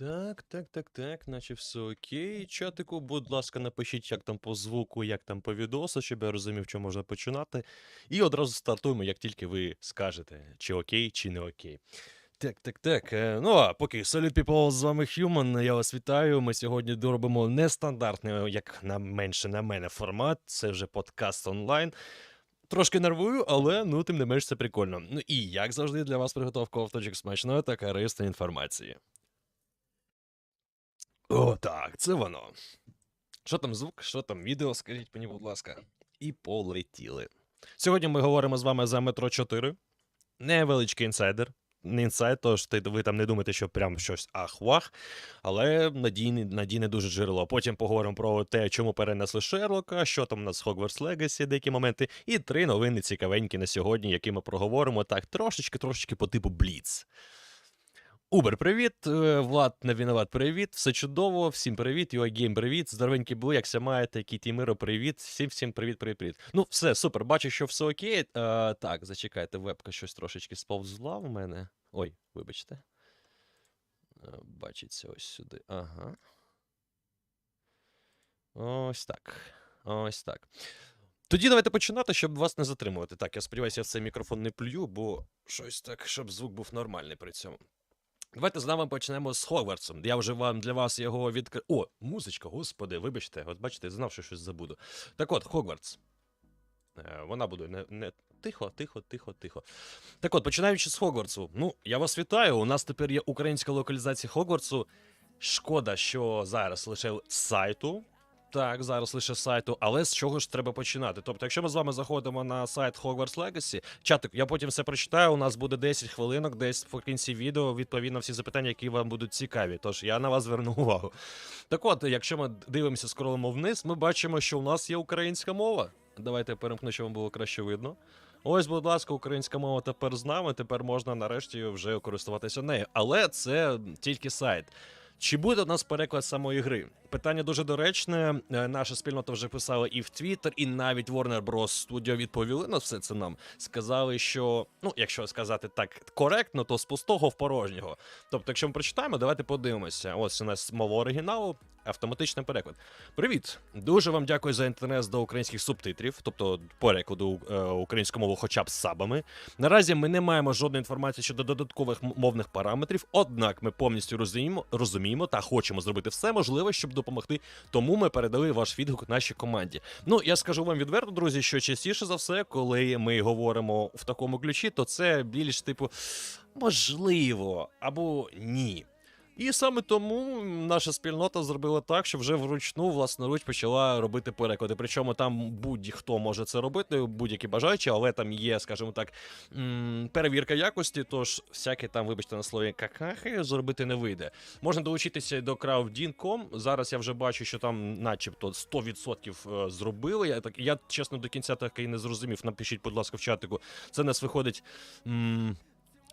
Так, так, так, так, наче все окей. Чатику, будь ласка, напишіть, як там по звуку, як там по відосу, щоб я розумів, що можна починати. І одразу стартуємо, як тільки ви скажете, чи окей, чи не окей. Так, так, так. е, Ну а поки Salute People, з вами Human, я вас вітаю. Ми сьогодні доробимо нестандартний, як на менше на мене, формат. Це вже подкаст онлайн. Трошки нервую, але ну тим не менш це прикольно. Ну і як завжди для вас приготовка авточок смачної та корисної інформації. О, так, це воно. Що там звук, що там відео, скажіть мені, будь ласка. І полетіли. Сьогодні ми говоримо з вами за метро 4. Невеличкий інсайдер. Не інсайд, тож ти, ви там не думаєте, що прям щось ах-вах, але надійне, надійне дуже джерело. Потім поговоримо про те, чому перенесли Шерлока, що там у нас з Hogwarts Legacy, деякі моменти, і три новини цікавенькі на сьогодні, які ми проговоримо так трошечки-трошечки по типу Бліц. Убер, привіт. е, Влад не винуват, привіт. Все чудово. Всім привіт. UiGame, привіт. Здоровенькі були, як ся маєте, Кіті Миро, привіт. Всім всім привіт, привіт, привіт. Ну, все, супер. Бачу, що все окей. Е, так, зачекайте, вебка щось трошечки сповзла в мене. Ой, вибачте. Е, Бачиться ось сюди. Ага. Ось так. Ось так. Тоді давайте починати, щоб вас не затримувати. Так, я сподіваюся, я цей мікрофон не плюю, бо щось так, щоб звук був нормальний при цьому. Давайте з нами почнемо з Хогвартсом. Я вже вам для вас його відкрив. О, музичка, господи, вибачте, от бачите, я знав, що щось забуду. Так от, Хогвартс. Е, Вона буде не, не тихо, тихо, тихо, тихо. Так от, починаючи з Хогвартсу. Ну, я вас вітаю. У нас тепер є українська локалізація Хогвартсу. Шкода, що зараз лише сайту. Так, зараз лише сайту, але з чого ж треба починати? Тобто, якщо ми з вами заходимо на сайт Hogwarts Legacy, чатик, я потім все прочитаю. У нас буде 10 хвилинок, десь в кінці відео відповідно всі запитання, які вам будуть цікаві. Тож я на вас зверну увагу. Так от, якщо ми дивимося, скролимо вниз, ми бачимо, що у нас є українська мова. Давайте я перемкну, щоб вам було краще видно. Ось, будь ласка, українська мова тепер з нами. Тепер можна нарешті вже користуватися нею. Але це тільки сайт. Чи буде у нас переклад самої гри? Питання дуже доречне. Е, Наша спільнота вже писала і в Твіттер, і навіть Warner Bros. Studio відповіли на все це нам. Сказали, що ну, якщо сказати так коректно, то з пустого в порожнього. Тобто, якщо ми прочитаємо, давайте подивимося. Ось у нас мова оригіналу, автоматичний переклад. Привіт! Дуже вам дякую за інтерес до українських субтитрів, тобто перекладу е, українською мовою, хоча б з сабами. Наразі ми не маємо жодної інформації щодо додаткових мовних параметрів, однак ми повністю розуміємо, розуміємо та хочемо зробити все можливе, щоб допомогти. Тому ми передали ваш відгук нашій команді. Ну я скажу вам відверто, друзі, що частіше за все, коли ми говоримо в такому ключі, то це більш типу можливо або ні. І саме тому наша спільнота зробила так, що вже вручну власноруч почала робити переклади. Причому там будь-хто може це робити, будь-які бажаючі, але там є, скажімо так, перевірка якості, тож всяке там, вибачте, на слові какахи зробити не вийде. Можна долучитися до crowdin.com. Зараз я вже бачу, що там, начебто, 100% е, зробили. Я так я чесно до кінця так і не зрозумів. Напишіть, будь ласка, в чатику. Це нас виходить.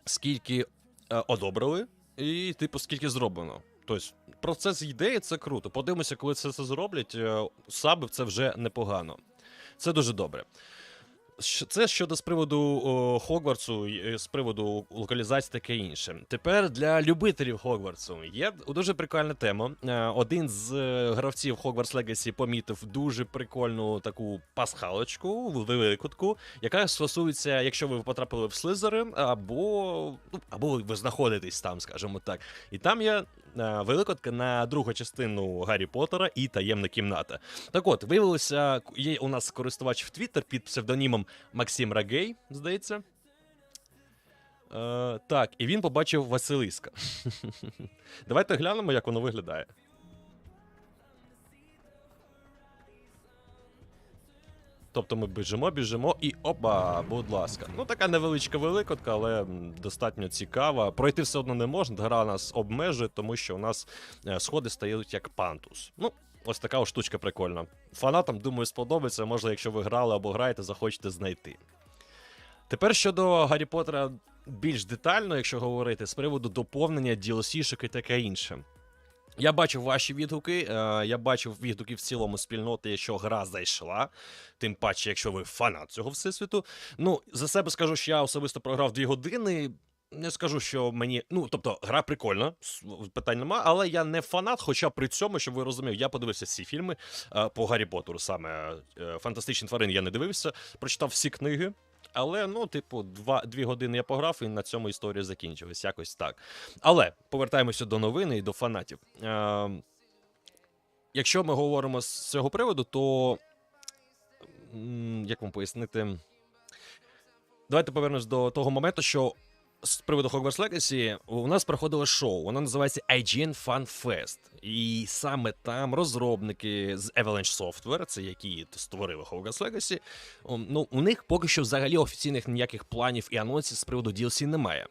Скільки е, одобрили, і, типу, скільки зроблено. Тобто, процес йде, це круто. Подивимося, коли це все зроблять. е, Саби це вже непогано. Це дуже добре. Це щодо з приводу о, Хогвартсу, з приводу локалізації таке інше. Тепер для любителів Хогвартсу є дуже прикольна тема. Е, Один з е, гравців Hogwarts Legacy помітив дуже прикольну таку пасхалочку, викутку, яка стосується, якщо ви потрапили в Слизерин, або, ну, або ви знаходитесь там, скажімо так. І там є е, на другу частину Гаррі Поттера і таємна кімната. Так от, виявилося, є у нас користувач в Твіттер під псевдонімом Максим Рагей, здається. Е, так, і він побачив Василиска. Давайте глянемо, як воно виглядає. Тобто ми біжимо, біжимо і опа, будь ласка. Ну, така невеличка великотка, але достатньо цікава. Пройти все одно не можна, гра нас обмежує, тому що у нас е, сходи стають як пантус. Ну, ось така ось штучка прикольна. Фанатам, думаю, сподобається. Може, якщо ви грали або граєте, захочете знайти. Тепер щодо Гаррі Поттера більш детально, якщо говорити, з приводу доповнення, DLC-шок і таке інше. Я бачив ваші відгуки, е, я бачив відгуки в цілому спільноти, що гра зайшла. Тим паче, якщо ви фанат цього всесвіту. Ну, за себе скажу, що я особисто програв 2 години. не скажу, що мені. Ну, тобто, гра прикольна, питань нема, але я не фанат. Хоча при цьому, щоб ви розуміли, я подивився всі фільми е, по Гаррі Поттеру, саме е, фантастичні тварини я не дивився, прочитав всі книги. Але, ну, типу, два, дві години я пограв, і на цьому історія закінчилась. Якось так. Але повертаємося до новини і до фанатів. Е, якщо ми говоримо з цього приводу, то як вам пояснити? Давайте повернемось до того моменту, що з приводу Hogwarts Legacy у нас проходило шоу. Воно називається IGN Fan Fest. І саме там розробники з Avalanche Software, це які створили Hogwarts Legacy, ну, у них поки що взагалі офіційних ніяких планів і анонсів з приводу DLC немає.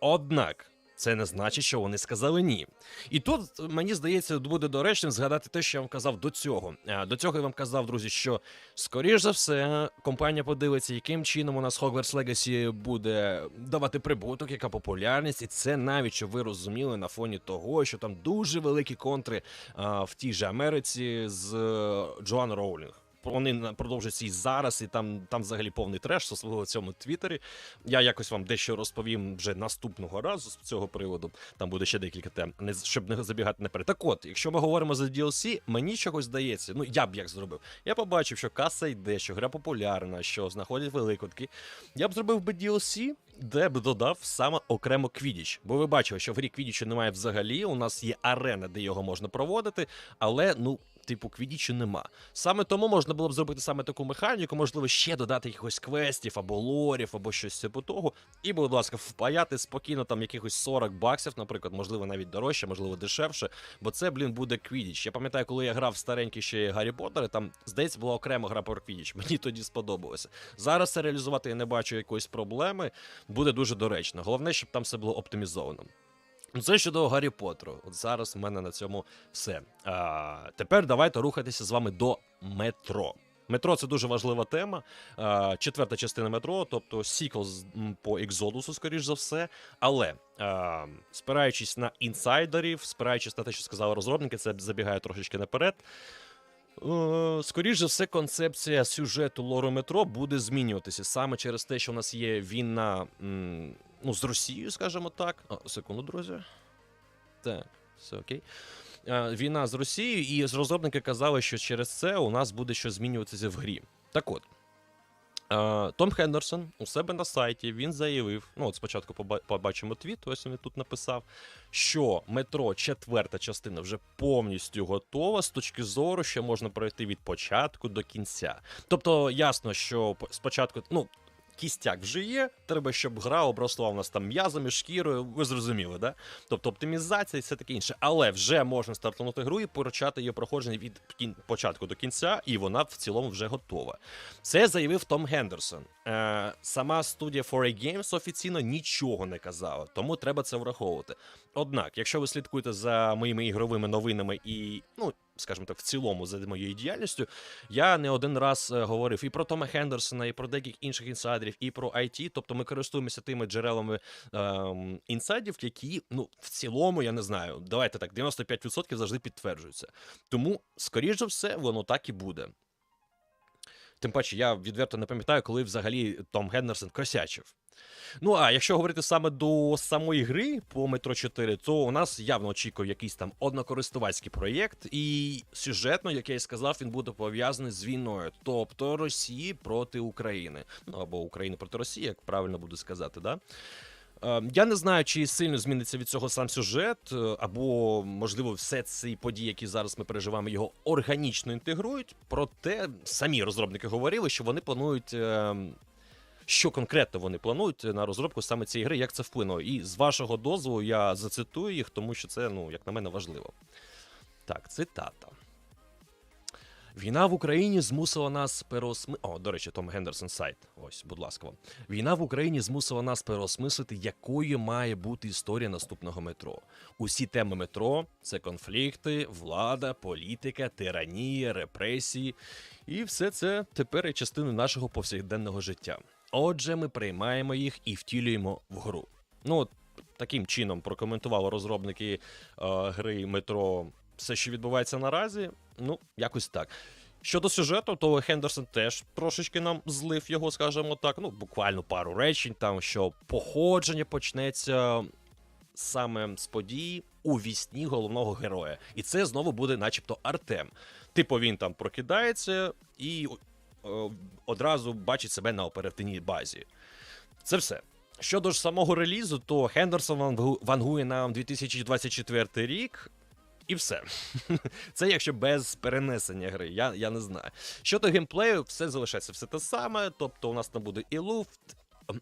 Однак. Це не значить, що вони сказали ні. І тут мені здається, буде доречним згадати те, що я вам казав до цього. До цього я вам казав, друзі, що скоріш за все компанія подивиться, яким чином у нас Hogwarts Legacy буде давати прибуток, яка популярність, і це навіть щоб ви розуміли на фоні того, що там дуже великі контри а, в тій же Америці з е, Джоан Роулінг. Вони продовжуються і зараз, і там, там взагалі повний треш, особливо в цьому твіттері. Я якось вам дещо розповім вже наступного разу з цього приводу. Там буде ще декілька тем, не щоб не забігати наперед. Так от, якщо ми говоримо за DLC, мені чогось здається. Ну я б як зробив. Я побачив, що каса йде, що гра популярна, що знаходять великодки. Я б зробив би DLC, де б додав саме окремо Квідіч. Бо ви бачили, що в грі Квідічу немає взагалі. У нас є арена, де його можна проводити, але ну. Типу, квідічу нема. Саме тому можна було б зробити саме таку механіку, можливо, ще додати якихось квестів або лорів, або щось типу того. І, будь ласка, впаяти спокійно там якихось 40 баксів, наприклад, можливо, навіть дорожче, можливо, дешевше. Бо це, блін, буде квідіч. Я пам'ятаю, коли я грав в старенькі ще Гаррі Поттери, там, здається, була окрема гра про квідіч. Мені тоді сподобалося. Зараз це реалізувати я не бачу якоїсь проблеми. Буде дуже доречно. Головне, щоб там все було оптимізовано. Ну, Це щодо Гаррі Поттеру. От зараз в мене на цьому все. А, тепер давайте рухатися з вами до метро. Метро це дуже важлива тема. А, четверта частина метро, тобто сіквел з- по Екзодусу, скоріш за все. Але а, спираючись на інсайдерів, спираючись на те, що сказали розробники, це забігає трошечки наперед. Е, Скоріше за все, концепція сюжету лору метро буде змінюватися саме через те, що у нас є війна ну, з Росією, скажімо так. А, секунду, друзі. Так, все окей. Е, Війна з Росією, і розробники казали, що через це у нас буде щось змінюватися в грі. Так от. е, Том Хендерсон у себе на сайті він заявив: ну, от спочатку побачимо твіт, ось він тут написав, що метро четверта частина вже повністю готова з точки зору, що можна пройти від початку до кінця. Тобто, ясно, що спочатку, ну. Кістяк вже є, треба, щоб гра обросла у нас там м'язами, шкірою, ви зрозуміли, да? Тобто оптимізація і все таке інше. Але вже можна стартувати гру і почати її проходження від кін- початку до кінця, і вона в цілому вже готова. Це заявив Том Гендерсон. Е, сама студія 4A Games офіційно нічого не казала, тому треба це враховувати. Однак, якщо ви слідкуєте за моїми ігровими новинами і, ну, скажімо так, в цілому за моєю діяльністю, я не один раз е, говорив і про Тома Хендерсона, і про деяких інших інсайдерів, і про IT. Тобто ми користуємося тими джерелами ем, інсайдів, які, ну, в цілому, я не знаю, давайте так, 95% завжди підтверджуються. Тому, скоріш за все, воно так і буде. Тим паче, я відверто не пам'ятаю, коли взагалі Том Гендерсон косячив. Ну а якщо говорити саме до самої гри по Метро 4, то у нас явно очікує якийсь там однокористувацький проєкт, і сюжетно, як я і сказав, він буде пов'язаний з війною, тобто Росії проти України. Ну або України проти Росії, як правильно буду сказати, да? Е, Я не знаю, чи сильно зміниться від цього сам сюжет, е, або, можливо, все ці події, які зараз ми переживаємо, його органічно інтегрують. Проте самі розробники говорили, що вони планують. Е, Що конкретно вони планують на розробку саме цієї гри, як це вплинуло. І з вашого дозволу я зацитую їх, тому що це, ну, як на мене, важливо. Так, цитата. Війна в Україні змусила нас переосми... О, до речі, Том Гендерсон сайт. Ось, будь ласка. Війна в Україні змусила нас переосмислити, якою має бути історія наступного метро. Усі теми метро це конфлікти, влада, політика, тиранія, репресії. І все це тепер є частиною нашого повсякденного життя. Отже, ми приймаємо їх і втілюємо в гру. Ну, от таким чином прокоментували розробники е, гри метро все, що відбувається наразі. Ну, якось так. Щодо сюжету, то Хендерсон теж трошечки нам злив його, скажімо так. Ну, буквально пару речень, там що походження почнеться саме з події у вісні головного героя. І це знову буде, начебто, Артем. Типу, він там прокидається і одразу бачить себе на оперативній базі. Це все. Щодо ж самого релізу, то Хендерсон вангує нам 2024 рік. І все. Це якщо без перенесення гри, я, я не знаю. Щодо геймплею, все залишається все те саме. Тобто у нас там буде і луфт,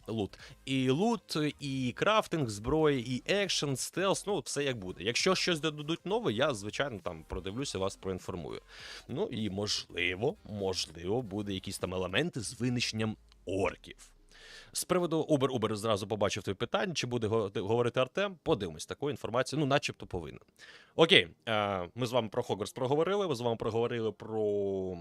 лут, і лут, і крафтинг зброї, і екшен, стелс, ну все як буде. Якщо щось додадуть нове, я звичайно там продивлюся, вас проінформую. Ну і можливо, можливо, буде якісь там елементи з винищенням орків. З приводу Uber Uber зразу побачив твоє питання, чи буде говорити Артем. Подивимось, таку інформацію, ну, начебто повинен. Окей, е, ми з вами про Хогвартс проговорили, ми з вами проговорили про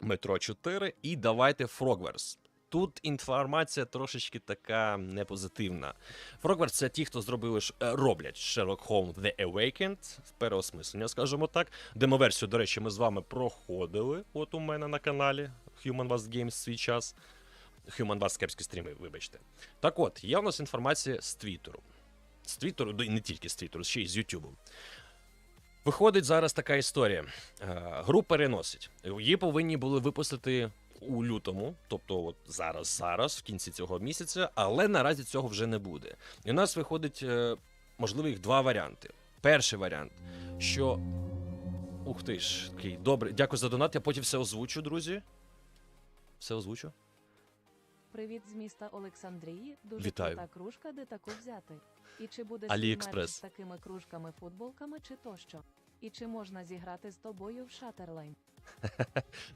Метро 4, і давайте Фрогверс. Тут інформація трошечки така непозитивна. Фрогверс це ті, хто зробили е, роблять Sherlock Holmes The Awakened, переосмислення, скажімо так. Демоверсію, до речі, ми з вами проходили. От у мене на каналі Human Was Games свій час. Human Was кепські стріми, вибачте. Так от, є у нас інформація з Твіттеру. З Твіттеру, і не тільки з Твіттеру, ще й з Ютубу. Виходить зараз така історія. Е, Гру переносять. Її повинні були випустити у лютому, тобто от зараз, зараз, в кінці цього місяця, але наразі цього вже не буде. І у нас виходить, е, можливо, їх два варіанти. Перший варіант, що. Ух ти ж, окей, добре, дякую за донат. Я потім все озвучу, друзі. Все озвучу. Привіт з міста Олександрії. Дуже Вітаю. крута кружка, де таку взяти. І чи буде Аліекспрес. з такими кружками, футболками чи тощо? І чи можна зіграти з тобою в Шатерлайн?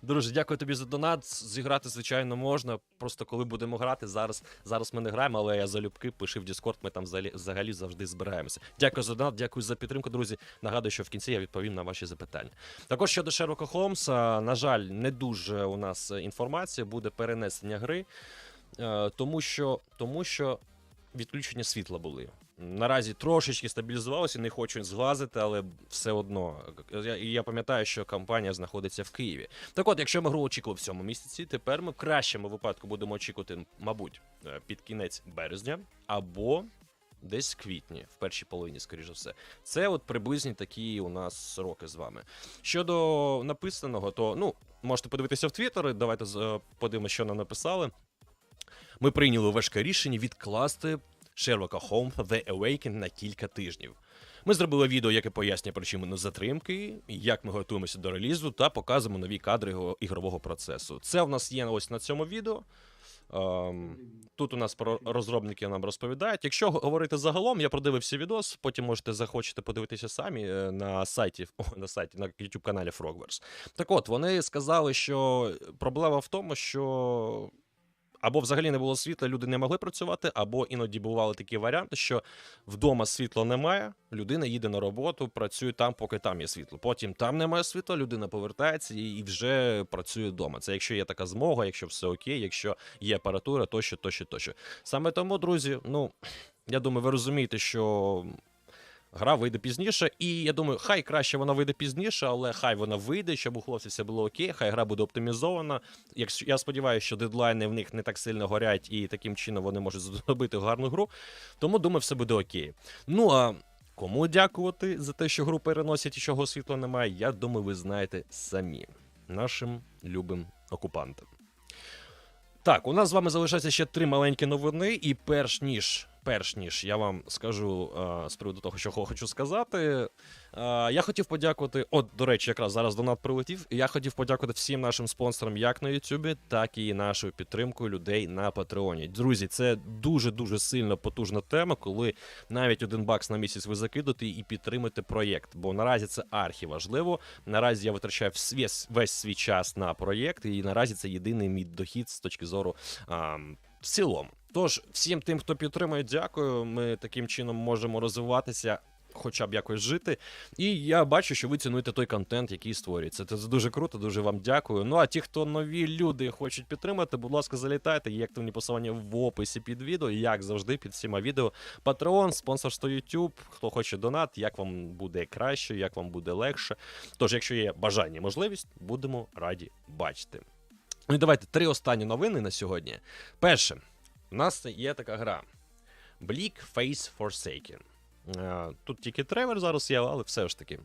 Друже, дякую тобі за донат. Зіграти, звичайно, можна. Просто коли будемо грати, зараз, зараз ми не граємо, але я залюбки пиши в Discord, ми там взагалі, взагалі завжди збираємося. Дякую за донат, дякую за підтримку, друзі. Нагадую, що в кінці я відповім на ваші запитання. Також щодо Шерлока Холмса, на жаль, не дуже у нас інформація, буде перенесення гри, е, тому що, тому що відключення світла були. Наразі трошечки стабілізувалося, не хочу зглазити, але все одно. Я, я пам'ятаю, що компанія знаходиться в Києві. Так от, якщо ми гру очікували в цьому місяці, тепер ми в кращому випадку будемо очікувати, мабуть, е, під кінець березня або десь в квітні, в першій половині, скоріш за все. Це от приблизні такі у нас роки з вами. Щодо написаного, то ну, можете подивитися в Твіттері, давайте е, подивимося, що нам написали. Ми прийняли важке рішення відкласти Шерлока Холмса The Awakened на кілька тижнів. Ми зробили відео, яке пояснює причину затримки, як ми готуємося до релізу та показуємо нові кадри його ігрового процесу. Це в нас є ось на цьому відео. Ем, тут у нас про розробники нам розповідають. Якщо говорити загалом, я продивився відос, потім можете захочете подивитися самі е, на сайті, на сайті, на youtube каналі Frogverse. Так от, вони сказали, що проблема в тому, що або взагалі не було світла, люди не могли працювати, або іноді бували такі варіанти, що вдома світла немає, людина їде на роботу, працює там, поки там є світло. Потім там немає світла, людина повертається і вже працює вдома. Це якщо є така змога, якщо все окей, якщо є апаратура, тощо, тощо, тощо. Саме тому, друзі, ну я думаю, ви розумієте, що. Гра вийде пізніше, і я думаю, хай краще вона вийде пізніше, але хай вона вийде, щоб у хлопців все було окей, хай гра буде оптимізована. Якщо я сподіваюся, що дедлайни в них не так сильно горять, і таким чином вони можуть зробити гарну гру. Тому думаю, все буде окей. Ну а кому дякувати за те, що гру переносять і чого світла немає, я думаю, ви знаєте самі нашим любим окупантам. Так, у нас з вами залишається ще три маленькі новини, і перш ніж. Перш ніж я вам скажу е, з приводу того, що хочу сказати. Е, я хотів подякувати. От, до речі, якраз зараз донат прилетів. Я хотів подякувати всім нашим спонсорам, як на Ютубі, так і нашою підтримкою людей на Патреоні. Друзі, це дуже дуже сильно потужна тема, коли навіть один бакс на місяць ви закидуєте і підтримуєте проєкт. Бо наразі це архі важливо. Наразі я витрачаю весь, весь свій час на проєкт, і наразі це єдиний мій дохід з точки зору а, в цілому. Тож, всім тим, хто підтримує, дякую. Ми таким чином можемо розвиватися. хоча б якось жити. І я бачу, що ви цінуєте той контент, який створюється. Це дуже круто, дуже вам дякую. Ну а ті, хто нові люди хочуть підтримати, будь ласка, залітайте. Є активні посилання в описі під відео, як завжди, під всіма відео. Patreon, спонсорство YouTube, хто хоче донат, як вам буде краще, як вам буде легше. Тож, якщо є бажання і можливість, будемо раді бачити. Ну і давайте три останні новини на сьогодні. Перше, у нас є така гра Bleak Face Forsaken. Е, Тут тільки тревер зараз є, але все ж таки.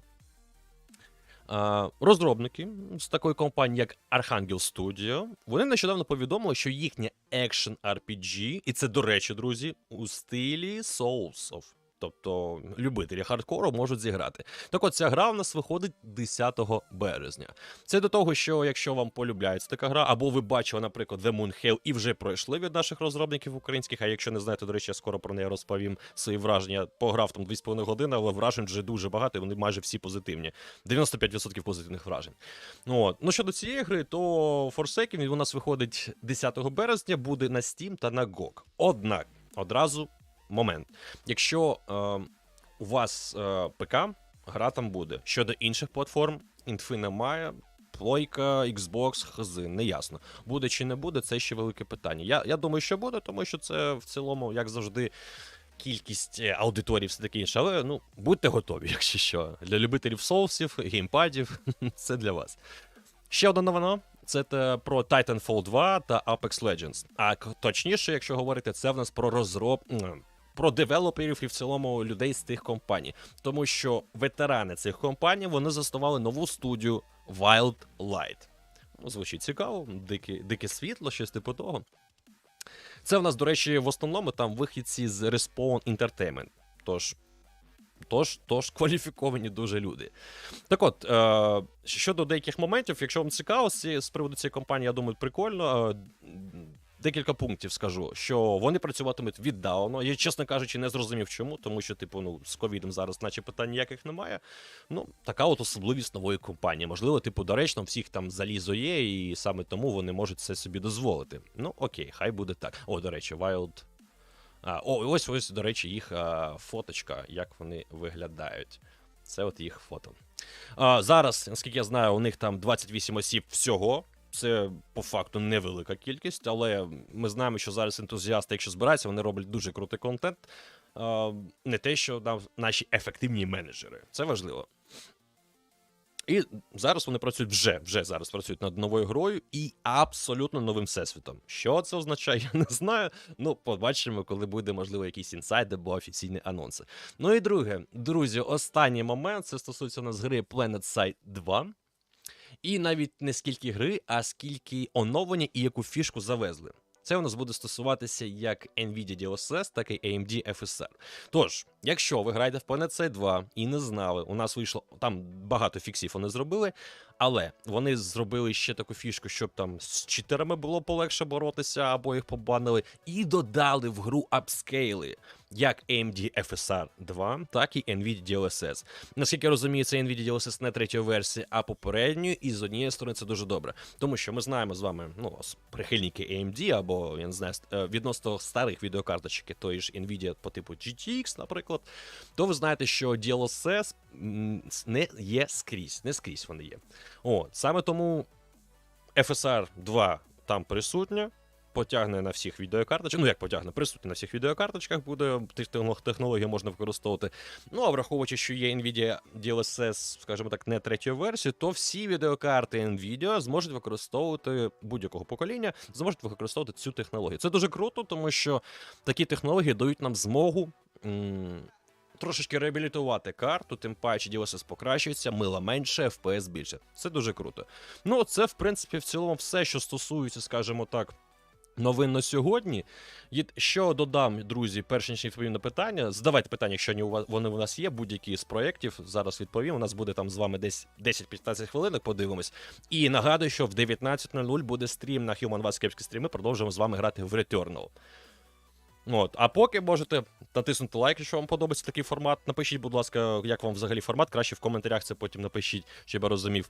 Е, Розробники з такої компанії, як Archangel Studio, вони нещодавно повідомили, що їхнє Action RPG, і це, до речі, друзі, у стилі Souls of. Тобто любителі хардкору можуть зіграти. Так от ця гра в нас виходить 10 березня. Це до того, що якщо вам полюбляється така гра, або ви бачили, наприклад, The Moon Hell і вже пройшли від наших розробників українських. А якщо не знаєте, до речі, я скоро про неї розповім свої враження. Пограв там 2,5 години, але вражень вже дуже багато, і вони майже всі позитивні. 95% позитивних вражень. Ну, от. ну щодо цієї гри, то Forsaken у нас виходить 10 березня, буде на Steam та на GOG. Однак, одразу момент. Якщо е, у вас е, ПК, гра там буде. Щодо інших платформ, інфи немає. Плойка, Xbox, хз, не ясно. Буде чи не буде, це ще велике питання. Я, я думаю, що буде, тому що це в цілому, як завжди, кількість е, аудиторії все таке інше. Але ну, будьте готові, якщо що. Для любителів соусів, геймпадів, це для вас. Ще одна новина. Це те про Titanfall 2 та Apex Legends. А точніше, якщо говорити, це в нас про розроб. Про девелоперів і в цілому людей з тих компаній. Тому що ветерани цих компаній вони заснували нову студію Wild Light. Ну, звучить цікаво, дике, дике світло, щось типу того. Це в нас, до речі, в основному там вихідці з Respawn Entertainment. Тож, тож, тож кваліфіковані дуже люди. Так от, е, щодо деяких моментів, якщо вам цікаво з приводу цієї компанії, я думаю, прикольно. Е, Декілька пунктів скажу, що вони працюватимуть віддалено. Я, чесно кажучи, не зрозумів чому, тому що, типу, ну, з ковідом зараз, наче питань ніяких немає. Ну, така от особливість нової компанії. Можливо, типу, доречно, всіх там залізо є, і саме тому вони можуть це собі дозволити. Ну, окей, хай буде так. О, до речі, Wild. А, о, ось ось, до речі, їх а, фоточка, як вони виглядають. Це от їх фото. А, зараз, наскільки я знаю, у них там 28 осіб всього. Це по факту невелика кількість, але ми знаємо, що зараз ентузіасти, якщо збираються, вони роблять дуже крутий контент. Не те, що наші ефективні менеджери. Це важливо. І зараз вони працюють вже, вже зараз працюють над новою грою і абсолютно новим всесвітом. Що це означає, я не знаю. Ну, побачимо, коли буде, можливо, якийсь інсайд або офіційні анонси. Ну і друге, друзі, останній момент це стосується у нас гри Planet Side 2. І навіть не скільки гри, а скільки оновлення і яку фішку завезли. Це у нас буде стосуватися як Nvidia DLSS, так і AMD FSR. Тож, якщо ви граєте в Planet Side 2 і не знали, у нас вийшло там багато фіксів вони зробили, але вони зробили ще таку фішку, щоб там з читерами було полегше боротися або їх побанили, і додали в гру апскейли, як AMD FSR 2, так і Nvidia DLSS. Наскільки я розумію, це Nvidia DLSS не третьої версії, а попередньої, і з однієї сторони це дуже добре. Тому що ми знаємо з вами, ну, прихильники AMD або я не знаю, е, відносно старих відеокарточок, тої ж Nvidia по типу GTX, наприклад, то ви знаєте, що DLSS не є скрізь, не скрізь вони є. О, саме тому FSR 2 там присутня. Потягне на всіх відеокарточках. Ну як потягне, присутня на всіх відеокарточках буде тих технології можна використовувати. Ну а враховуючи, що є Nvidia DLSS, скажімо так, не третьої версії, то всі відеокарти Nvidia зможуть використовувати будь-якого покоління, зможуть використовувати цю технологію. Це дуже круто, тому що такі технології дають нам змогу. Трошечки реабілітувати карту, тим паче DLSS покращується, мила менше, FPS більше. Це дуже круто. Ну, це, в принципі, в цілому все, що стосується, скажімо так, новин на сьогодні. Є- Що додам, друзі, перш ніж відповім на питання. Задавайте питання, якщо вони у нас є, будь-які з проєктів. Зараз відповім. У нас буде там з вами десь 10-15 хвилинок, подивимось. І нагадую, що в 19.00 буде стрім на Human Вас Кепські стріми. Продовжуємо з вами грати в Returnal. От, а поки можете натиснути лайк, якщо вам подобається такий формат. Напишіть, будь ласка, як вам взагалі формат. Краще в коментарях це потім напишіть, щоб я розумів.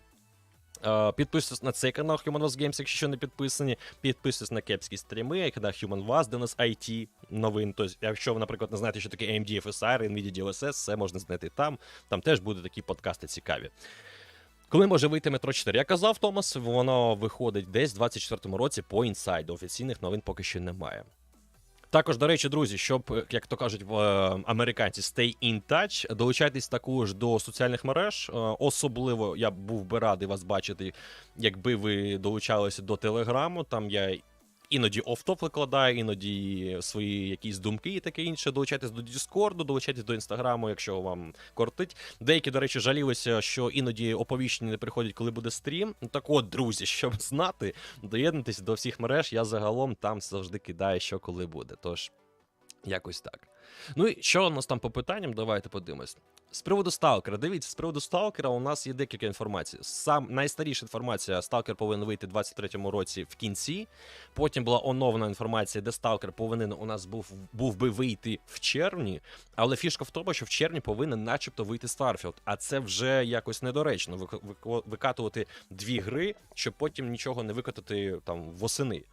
Е, Підписуйтесь на цей канал Human Was Games, якщо не підписані. Підписуйтесь на кепські стріми, канал Human Was, де у нас IT новин. Тобто, якщо ви, наприклад, не знаєте, що таке AMD FSR, NVIDIA DLSS, все можна знайти там. Там теж будуть такі подкасти цікаві. Коли може вийти метро 4? Я казав, Томас, воно виходить десь в 24-му році по інсайду. Офіційних новин поки що немає. Також, до речі, друзі, щоб, е, як то кажуть е, американці, stay in touch, долучайтесь також до соціальних мереж. Е, особливо я був би радий вас бачити, якби ви долучалися до Телеграму. Там я іноді офтоп викладаю, іноді свої якісь думки і таке інше. Долучайтесь до Діскорду, долучайтесь до Інстаграму, якщо вам кортить. Деякі, до речі, жалілися, що іноді оповіщення не приходять, коли буде стрім. Так от, друзі, щоб знати, доєднуйтесь до всіх мереж. Я загалом там завжди кидаю, що коли буде. Тож, якось так. Ну і що у нас там по питанням? Давайте подивимось. З приводу сталкера, дивіться, з приводу сталкера у нас є декілька інформацій. Сам найстаріша інформація: сталкер повинен вийти в 23-му році в кінці. Потім була оновлена інформація, де сталкер повинен у нас був, був би вийти в червні. Але фішка в тому, що в червні повинен, начебто, вийти Starfield. А це вже якось недоречно вик- вик- викатувати дві гри, щоб потім нічого не викатати там восени.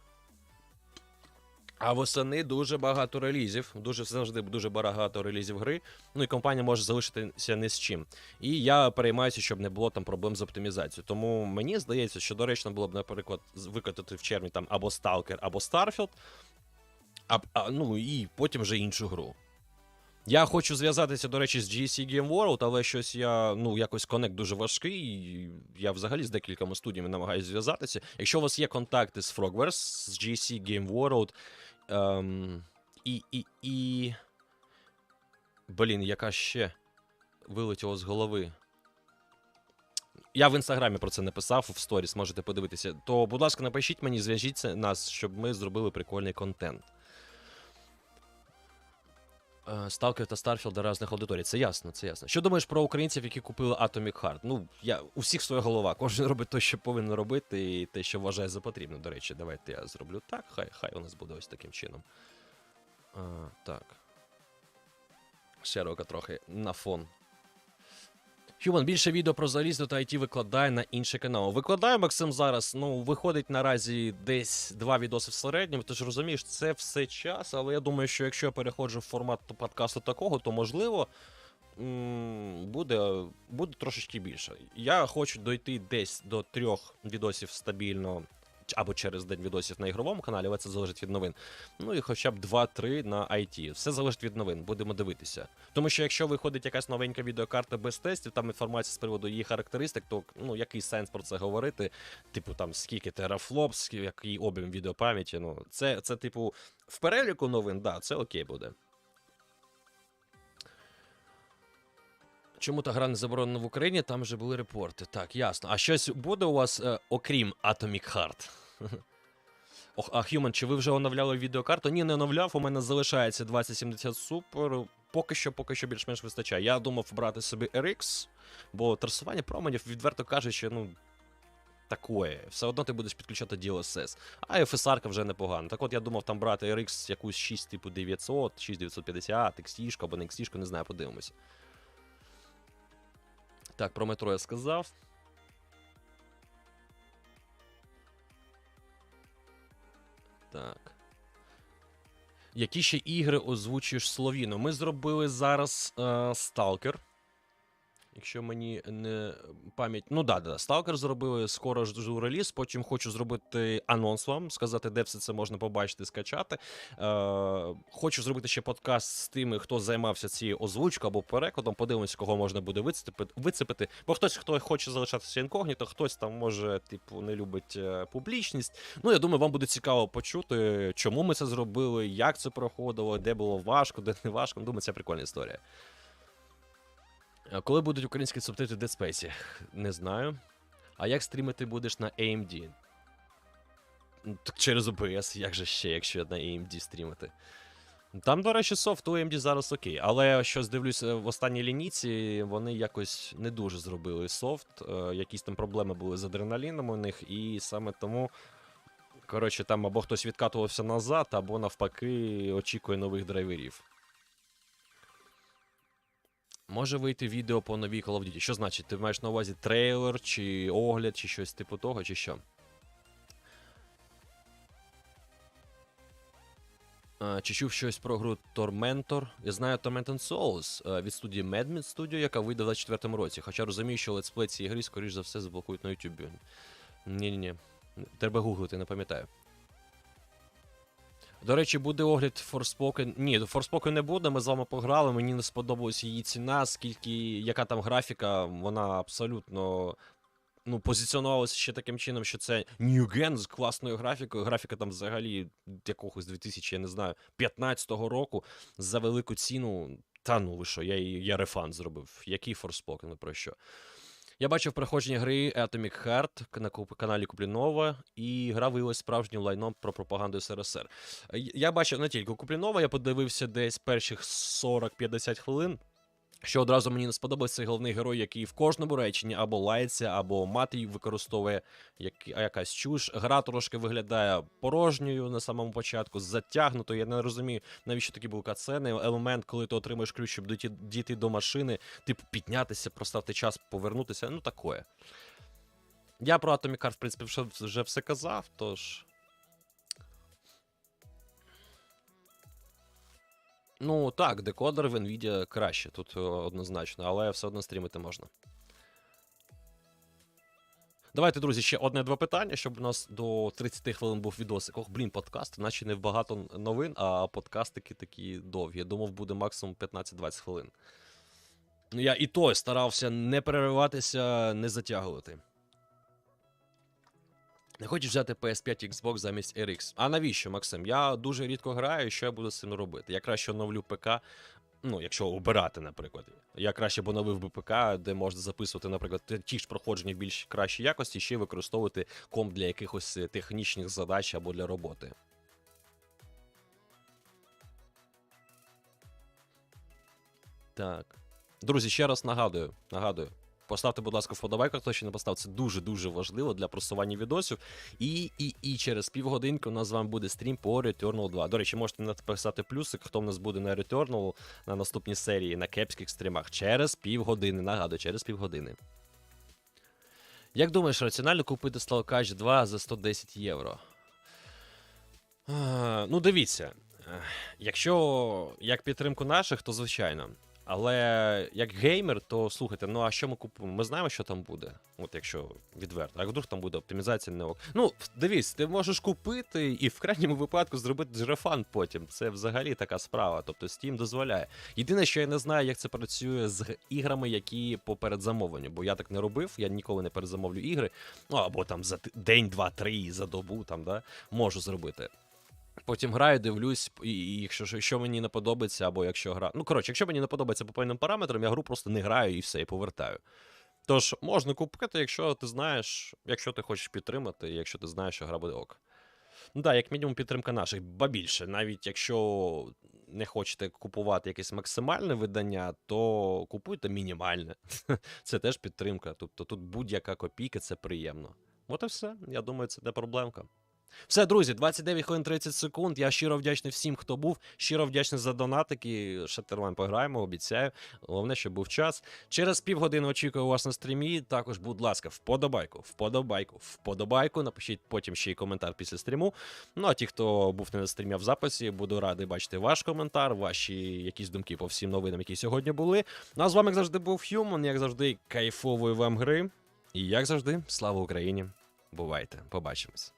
А восени дуже багато релізів, дуже завжди дуже багато релізів гри. Ну і компанія може залишитися не з чим. І я переймаюся, щоб не було там проблем з оптимізацією. Тому мені здається, що доречно було б, наприклад, викатати в червні там або Stalker, або Starfield, а, а, ну і потім вже іншу гру. Я хочу зв'язатися, до речі, з GSC Game World, але щось я ну якось конект дуже важкий. і Я взагалі з декількома студіями намагаюся зв'язатися. Якщо у вас є контакти з Frogverse, з GSC Game World, ем, і, і, і. Блін, яка ще вилетіла з голови. Я в інстаграмі про це написав в сторіс, можете подивитися. То, будь ласка, напишіть мені, зв'яжіться нас, щоб ми зробили прикольний контент. Е, Сталкер та Старфілд до різних аудиторій. Це ясно, це ясно. Що думаєш про українців, які купили Atomic Heart? Ну, я у всіх своя голова. Кожен робить те, що повинен робити, і те, що вважає за потрібне. До речі, давайте я зроблю так. Хай хай у нас буде ось таким чином. А, так. Широко трохи на фон. Human більше відео про залізну та IT викладає на інший канал. Викладає Максим зараз. Ну, виходить наразі десь два відоси в середньому. Ти ж розумієш, це все час, але я думаю, що якщо я переходжу в формат подкасту такого, то можливо. Буде, буде трошечки більше. Я хочу дойти десь до трьох відосів стабільно, або через день відосів на ігровому каналі, але це залежить від новин. Ну і хоча б 2-3 на IT. Все залежить від новин, будемо дивитися. Тому що якщо виходить якась новенька відеокарта без тестів, там інформація з приводу її характеристик, то ну який сенс про це говорити? Типу, там скільки терафлоп, скільки який об'єм відеопам'яті. Ну, це, це, типу, в переліку новин, да, це окей буде. Чому та гра не заборонена в Україні? Там вже були репорти. Так, ясно. А щось буде у вас, е, окрім Atomic Heart? Ох, а Human, чи ви вже оновляли відеокарту? Ні, не оновляв. У мене залишається 2070 Super. Поки що, поки що більш-менш вистачає. Я думав брати собі RX, бо трасування променів, відверто кажучи, ну. Такое. Все одно ти будеш підключати DLSS. А FSR вже непогано. Так от я думав там брати RX якусь 6 типу 900, 6950, XT або не XT, не знаю, подивимося. Так, про метро я сказав. Так. Які ще ігри озвучуєш Словіно? Ми зробили зараз е, Stalker. Якщо мені не пам'ять. Ну да, да, Stalker зробили, скоро жду реліз. Потім хочу зробити анонс вам, сказати, де все це можна побачити, скачати. Е, хочу зробити ще подкаст з тими, хто займався цією озвучкою або перекладом. Подивимося, кого можна буде вицепити, вицепити. Бо хтось, хто хоче залишатися інкогніто, хтось там може, типу, не любить е, публічність. Ну, я думаю, вам буде цікаво почути, чому ми це зробили, як це проходило, де було важко, де не важко. Думаю, це прикольна історія. А Коли будуть українські субтитри Dead Space? Не знаю. А як стрімити будеш на AMD? Ну, через OBS, як же ще, якщо на AMD стрімити? Там, до речі, софт у AMD зараз окей, але щось дивлюся в останній лінійці, вони якось не дуже зробили софт. е, Якісь там проблеми були з адреналіном у них, і саме тому. Коротше, там або хтось відкатувався назад, або навпаки очікує нових драйверів. Може вийти відео по новій Call of Duty. Що значить? Ти маєш на увазі трейлер, чи огляд, чи щось типу того, чи що? Чи чув щось про гру Tormentor? Я знаю Tormented Souls е, від студії Madmid Studio, яка вийде в 24-му році. Хоча розумію, що летсплей цієї гри, скоріш за все, заблокують на YouTube. Ні-ні-ні. Треба гуглити, не пам'ятаю. До речі, буде огляд Forspoken. Ні, Forspoken не буде. Ми з вами пограли. Мені не сподобалась її ціна, скільки, яка там графіка, вона абсолютно. Ну, позиціонувалася ще таким чином, що це Gen з класною графікою. Графіка там взагалі якогось 2000, я не знаю, 15-го року за велику ціну. Та ну ви що, я, я рефан зробив. Який Forspoken, ну про що? Я бачив проходження гри Atomic Heart на каналі Куплінова, і гра виявилась справжнім лайном про пропаганду СРСР. Е, Я бачив не тільки Куплінова, я подивився десь перших 40-50 хвилин. Що одразу мені не сподобався головний герой, який в кожному реченні або лається, або мати використовує як, якась чуш. Гра трошки виглядає порожньою на самому початку, затягнутою. Я не розумію, навіщо такі були катсцени. Елемент, коли ти отримуєш ключ, щоб дійти, до машини, типу піднятися, проставити час, повернутися. Ну такое. Я про Atomic Heart, в принципі, вже все казав, тож. Ну так, декодер в Nvidia краще, тут е, однозначно, але все одно стрімити можна. Давайте, друзі, ще одне-два питання, щоб у нас до 30 хвилин був відосик. Ох, блін, подкаст, наче не багато новин, а подкастики такі довгі. Я думав, буде максимум 15-20 хвилин. Ну, я і то старався не перериватися, не затягувати. Не хочеш взяти PS5 Xbox замість RX? А навіщо, Максим? Я дуже рідко граю, що я буду з цим робити? Я краще оновлю ПК. Ну, якщо обирати, наприклад. Я краще б оновив би ПК, де можна записувати, наприклад, ті- ж проходження в більш кращій якості, ще використовувати комп для якихось е, технічних задач або для роботи. Так. Друзі, ще раз нагадую, нагадую. Поставте, будь ласка, вподобайку, хто ще не поставив. Це дуже-дуже важливо для просування відосів. І, і, і через півгодинки у нас з вами буде стрім по Returnal 2. До речі, можете написати плюсик, хто в нас буде на Returnal на наступній серії на кепських стрімах. Через півгодини. Нагадую, через півгодини. Як думаєш, раціонально купити Stalkage 2 за 110 євро? Ну, дивіться. е, Якщо як підтримку наших, то звичайно. Але як геймер, то слухайте, ну а що ми купимо? Ми знаємо, що там буде. От якщо відверто. А вдруг там буде оптимізація не ок. Ну, дивись, ти можеш купити і в крайньому випадку зробити рефанд потім. Це взагалі така справа. Тобто Steam дозволяє. Єдине, що я не знаю, як це працює з іграми, які по передзамовленню, бо я так не робив, я ніколи не передзамовлю ігри. Ну або там за день, два, три, за добу там, да, можу зробити. Потім граю, дивлюсь, і, якщо що- що мені не подобається, або якщо гра. Ну, коротше, якщо мені не подобається по певним параметрам, я гру просто не граю і все, і повертаю. Тож можна купити, якщо ти знаєш, якщо ти хочеш підтримати, якщо ти знаєш, що гра буде ок. Ну так, як мінімум, підтримка наших, ба більше. Навіть якщо не хочете купувати якесь максимальне видання, то купуйте мінімальне. Це теж підтримка. Тобто тут будь-яка копійка це приємно. От і все. Я думаю, це не проблемка. Все, друзі, 29 хвилин 30 секунд. Я щиро вдячний всім, хто був. Щиро вдячний за донатики. Шатервайн пограємо, обіцяю. Головне, щоб був час. Через півгодини очікую вас на стрімі. Також, будь ласка, вподобайку, вподобайку, вподобайку. Напишіть потім ще й коментар після стріму. Ну а ті, хто був не на стрімі, а в записі, буду радий бачити ваш коментар, ваші якісь думки по всім новинам, які сьогодні були. Ну а з вами, як завжди, був Хьюман, як завжди, кайфової вам гри. І як завжди, слава Україні! Бувайте, побачимось.